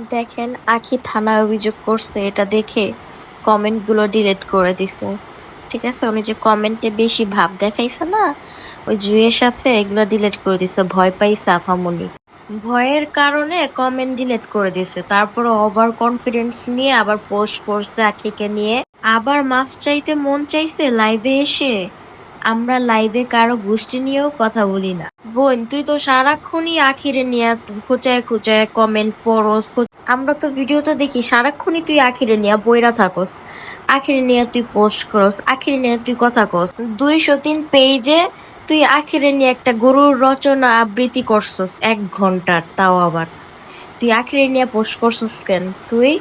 দেখেন, আখি থানায় অভিযোগ করছে, এটা দেখে কমেন্টগুলো ডিলেট করে দিছে। ঠিক আছে, উনি যে কমেন্টে বেশি ভাব দেখাইছে না, ওই জুয়ের সাথে এগুলো ডিলিট করে দিছে, ভয় পাইছে আফামনি ভয়ের কারণে কমেন্ট ডিলিট করে দিছে, তারপরে ওভার কনফিডেন্স নিয়ে আবার পোস্ট করছে আখিকে নিয়ে। আবার মাফ চাইতে মন চাইছে লাইভে এসে। আমরা লাইভে কারও গোষ্ঠী নিয়েও কথা বলি না। বোন, তুই তো সারাক্ষণই আখিরে নিয়ে খুচায় খুচায় কমেন্ট পড়স খু- আমরা তো ভিডিওতে দেখি, সারাক্ষণই তুই আখিরে নিয়ে বইরা থাকস। আখিরে নিয়ে তুই পোস্ট করস, আখিরে নিয়ে তুই কথা কস। দুইশো তিন পেজে তুই আখিরে নিয়ে একটা গরুর রচনা আবৃত্তি করছস, এক ঘণ্টার, তাও আবার। তুই আখিরে নিয়ে পোস্ট করছস কেন তুই?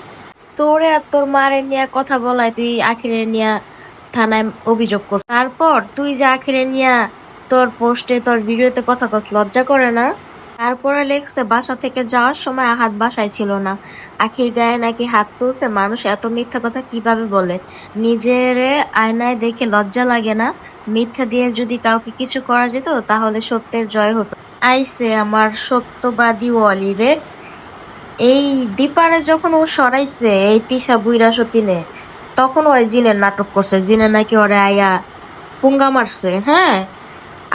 তোরে আর তোর মারে নিয়ে কথা বলায় তুই আখিরে নিয়ে থানায় অভিযোগ কর। তারপর তুই যে আখিরে নিয়ে তোর পোস্টে তোর ভিডিওতে কথা কস, লজ্জা করে না? তারপরে লেখছে, বাসা থেকে যাওয়ার সময় হাত বাসায় ছিল না। আখির গায়ে নাকি হাত তুলছে মানুষ, এত মিথ্যা কথা কীভাবে বলে? নিজের আয়নায় দেখে লজ্জা লাগে না। মিথ্যা দিয়ে যদি কাউকে কিছু করা যেত, তাহলে সত্যের জয় হতো। আইসে আমার সত্যবাদী ওয়ালি রে। এই ডিপারে যখন ও সরাইছে, এই তিশা বুইরা সতীনে, তখন ওই জিনের নাটক করছে, জিনে নাকি ওরে আয়া পুঙ্গা মারছে হ্যাঁ?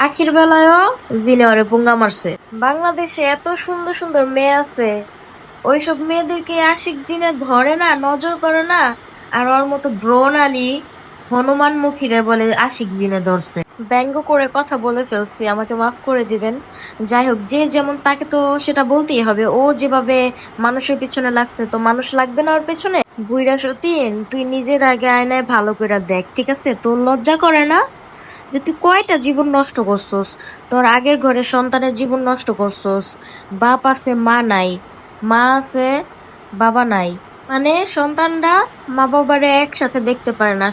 আখির বেলায়ও জিনে ওরে পুঙ্গা মারছে। বাংলাদেশে এত সুন্দর সুন্দর মেয়ে আছে। ওইসব মেয়েদেরকে আশিক জিনে ধরে না, নজর করে না, আর ওর মতো ব্রণ আলী হনুমান মুখীরে বলে আশিক জিনে ধরছে। ব্যঙ্গ করে কথা বলে ফেলছি, আমাকে মাফ করে দিবেন। যাই হোক, যে যেমন তাকে তো সেটা বলতেই হবে। ও যেভাবে মানুষের পিছনে লাগছে, তো মানুষ লাগবে না ওর পেছনে? বুইরা সতীন, তুই নিজের আগে আয়নায় ভালো করে দেখ, ঠিক আছে? তোর লজ্জা করে না? যে তুই কয়টা জীবন নষ্ট করছস? তোর আগের ঘরে সন্তানের জীবন নষ্ট করছস। বাপ আছে, মা নাই। মা আছে, বাবা নাই। মানে সন্তানরা মা বাবারে একসাথে দেখতে পারে না।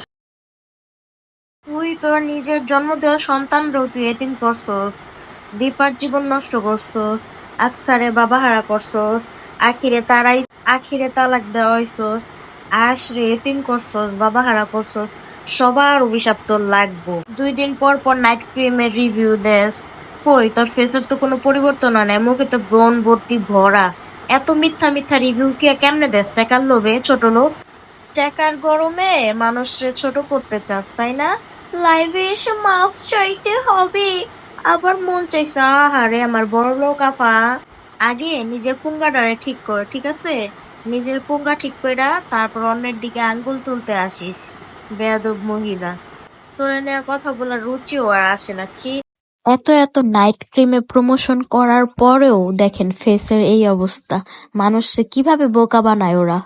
তুই তোর নিজের জন্ম দেওয়া সন্তানরাও তুই এতিম করছস। দীপার জীবন নষ্ট করছস। আকসারে বাবা হারা করছস। আখিরে তারাই আখিরে তালাক দেওয়া হইছস আশরে এতিম করছস, বাবা হারা করছস। সবার অভিশাপ লাগবো। দুই দিন পর পর নাইট ক্রিমের রিভিউ দেস। কই, তোর ফেসের তো কোনো পরিবর্তন হয় না মুখে তো ব্রণ ভর্তি ভরা। এত মিথ্যা মিথ্যা রিভিউ কে কেমনে দেস, টাকার লোভে, ছোট লোক টাকার গরমে মানুষকে ছোট করতে চাস, তাই না? লাইভে এসে মাফ চাইতে হবে। আবার মন চাইছে, আহারে, আমার বড় লোক আফা আগে নিজের পুঙ্গাটারে ঠিক কর, ঠিক আছে? নিজের পুঙ্গা ঠিক কইরা তারপর অন্যের দিকে আঙ্গুল তুলতে আসিস। বেয়াদব মহিলা। তোরে নেওয়া কথা বলার রুচিও আর আসে না, ছি। এত এত নাইট ক্রিমে প্রমোশন করার পরেও দেখেন ফেসের এই অবস্থা। মানুষকে কীভাবে বোকা বানায় ওরা?